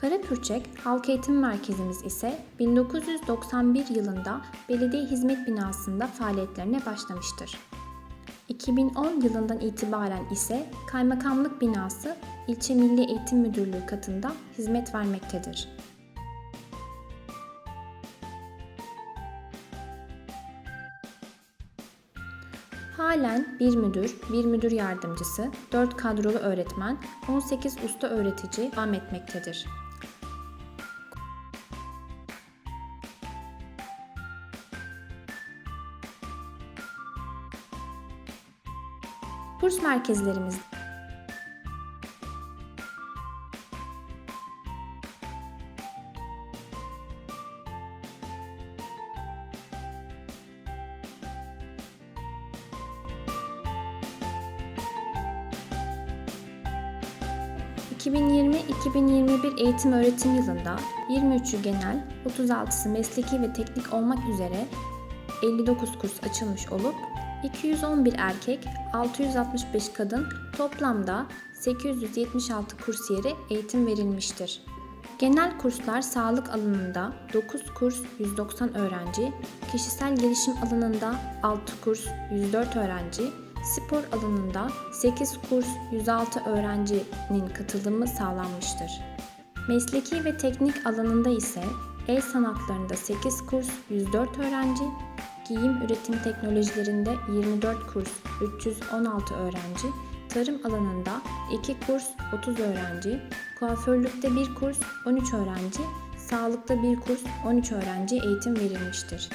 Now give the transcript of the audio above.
Karapürçek Halk Eğitim Merkezimiz ise 1991 yılında belediye hizmet binasında faaliyetlerine başlamıştır. 2010 yılından itibaren ise kaymakamlık binası İlçe Milli Eğitim Müdürlüğü katında hizmet vermektedir. Halen bir müdür, bir müdür yardımcısı, 4 kadrolu öğretmen, 18 usta öğretici devam etmektedir. Kurs merkezlerimiz. ...2020-2021 eğitim öğretim yılında 23'ü genel, 36'sı mesleki ve teknik olmak üzere 59 kurs açılmış olup 211 erkek, 665 kadın toplamda 876 kursiyere eğitim verilmiştir. Genel kurslar sağlık alanında 9 kurs 190 öğrenci, kişisel gelişim alanında 6 kurs 104 öğrenci, spor alanında 8 kurs 106 öğrencinin katılımı sağlanmıştır. Mesleki ve teknik alanında ise el sanatlarında 8 kurs 104 öğrenci, giyim üretim teknolojilerinde 24 kurs 316 öğrenci, tarım alanında 2 kurs 30 öğrenci, kuaförlükte 1 kurs 13 öğrenci, sağlıkta 1 kurs 13 öğrenci eğitim verilmiştir.